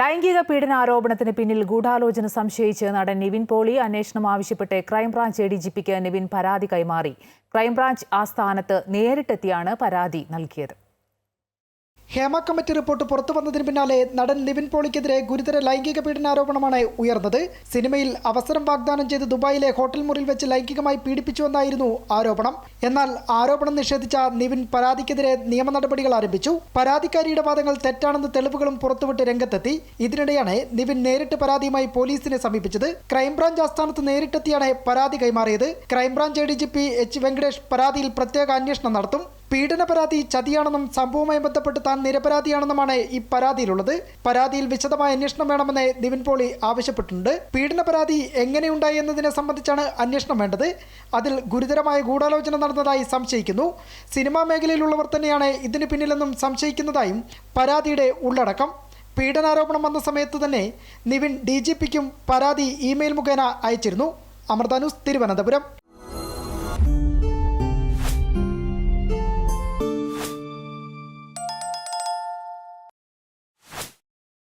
ലൈംഗിക പീഡനാരോപണത്തിന് പിന്നിൽ ഗൂഢാലോചന സംശയിച്ച് നടൻ നിവിൻ പോളി അന്വേഷണം ആവശ്യപ്പെട്ട് crime branch A D G പിക്ക് നിവിൻ പരാതി കൈമാറി. ക്രൈംബ്രാഞ്ച് ആസ്ഥാനത്ത് നേരിട്ടെത്തിയാണ് പരാതി നൽകിയത്. ഹേമ കമ്മിറ്റി റിപ്പോർട്ട് പുറത്തു വന്നതിന് പിന്നാലെ നടൻ ലിവിൻ പോളിക്കെതിരെ ഗുരുതര ലൈംഗിക പീഡനാരോപണമാണ് ഉയർന്നത്. സിനിമയിൽ അവസരം വാഗ്ദാനം ചെയ്ത് ദുബായിലെ ഹോട്ടൽ മുറിയിൽ വെച്ച് ലൈംഗികമായി പീഡിപ്പിച്ചുവെന്നായിരുന്നു ആരോപണം. എന്നാൽ ആരോപണം നിഷേധിച്ച നിവിൻ പരാതിക്കെതിരെ നിയമ നടപടികൾ ആരംഭിച്ചു. പരാതിക്കാരിയുടെ വാദങ്ങൾ തെറ്റാണെന്ന് തെളിവുകളും പുറത്തുവിട്ട് രംഗത്തെത്തി. ഇതിനിടെയാണ് നിവിൻ നേരിട്ട് പരാതിയുമായി പോലീസിനെ സമീപിച്ചത്. ക്രൈംബ്രാഞ്ച് ആസ്ഥാനത്ത് നേരിട്ടെത്തിയാണ് പരാതി കൈമാറിയത്. Crime branch A D G P H Venkatesh പരാതിയിൽ പ്രത്യേക അന്വേഷണം നടത്തും. പീഡന പരാതി ചതിയാണെന്നും സംഭവവുമായി ബന്ധപ്പെട്ട് താൻ നിരപരാധിയാണെന്നുമാണ് ഈ പരാതിയിലുള്ളത്. പരാതിയിൽ വിശദമായ അന്വേഷണം വേണമെന്ന് ദിവിൻ പോളി ആവശ്യപ്പെട്ടിട്ടുണ്ട്. പീഡന പരാതി എങ്ങനെയുണ്ടായി എന്നതിനെ സംബന്ധിച്ചാണ് അന്വേഷണം വേണ്ടത്. അതിൽ ഗുരുതരമായ ഗൂഢാലോചന നടന്നതായി സംശയിക്കുന്നു. സിനിമാ മേഖലയിലുള്ളവർ തന്നെയാണ് ഇതിന് പിന്നിലെന്നും സംശയിക്കുന്നതായും പരാതിയുടെ ഉള്ളടക്കം. പീഡനാരോപണം വന്ന സമയത്ത് തന്നെ നിവിൻ ഡി ജി പിക്കും പരാതി ഇമെയിൽ മുഖേന അയച്ചിരുന്നു. അമൃത ന്യൂസ് തിരുവനന്തപുരം.